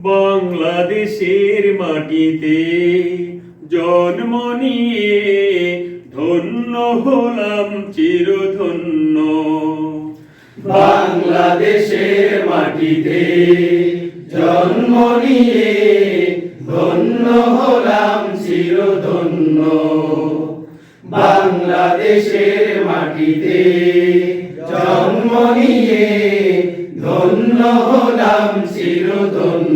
বাংলাদেশের মাটিতে জন্ম নিয়ে ধন্য হলাম চিরধন্য। বাংলাদেশের মাটিতে জন্ম নিয়ে ধন্য হলাম চিরধন্য। বাংলাদেশের মাটিতে জন্ম নিয়ে ধন্য হলাম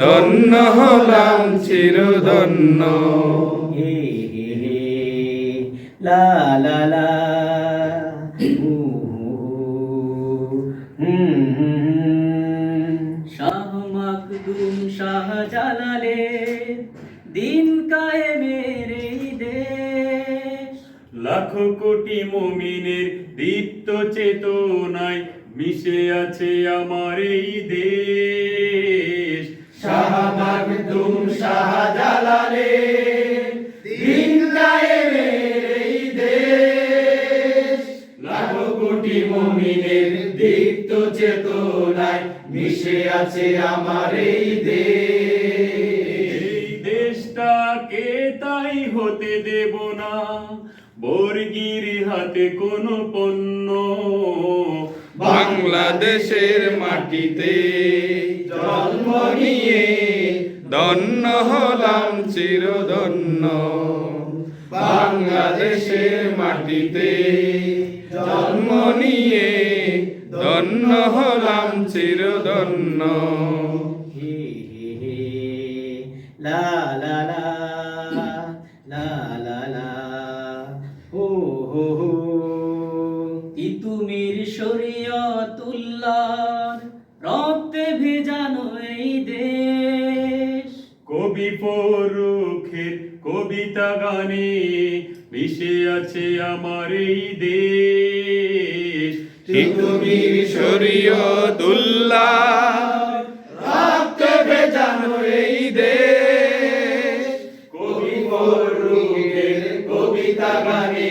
ধন্য হলাম চিরধন্য। লা লা লা। শাহ মাকদুম শাহ জালালে দিন কায়েমের দেশ। লাখো কোটি মুমিনের দীপ্ত চেতনায় মিশে আছে আমার এই দেশ। কোটি মুমিনের দীপ্ত চেতনায় মিশে আছে আমার এই দেশ। এই দেশটাকে তাই হতে দেব না। বর্গির হাতে কোনো পণ্য। বাংলাদেশের মাটিতে জন্ম নিয়ে ধন্য হলাম চিরধন্য। বাংলাদেশের মাটিতে জন্ম নিয়ে ধন্য হলাম চিরধন্য। লা লা লা লা লা লা হো হো হো। তিতুমির শরীয়তুল্লাহর রক্তে ভেজানো এই দেশ। কবি পরুখের কবিতা গানে মিশে আছে আমার এই দেশ। তুমি শরীয়তুল্লাহ রক্তে ভেজানো এই দেশ। কবি কবিতা গানে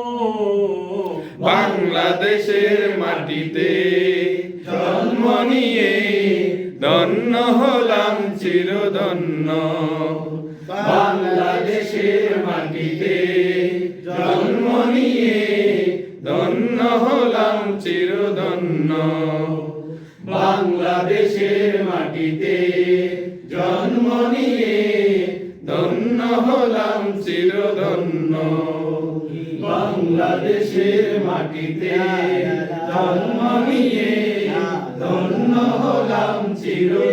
বাংলাদেশের মাটিতে জন্ম নিয়ে ধন্য হলাম চিরধন্য। বাংলাদেশের মাটিতে জন্ম নিয়ে ধন্য হলাম চিরধন্য। বাংলাদেশের মাটিতে জন্ম নিয়ে ধন্য হলাম চিরধন্য। বাংলাদেশের মাটিতে জন্ম নিয়ে ধন্য হলাম চিরধন্য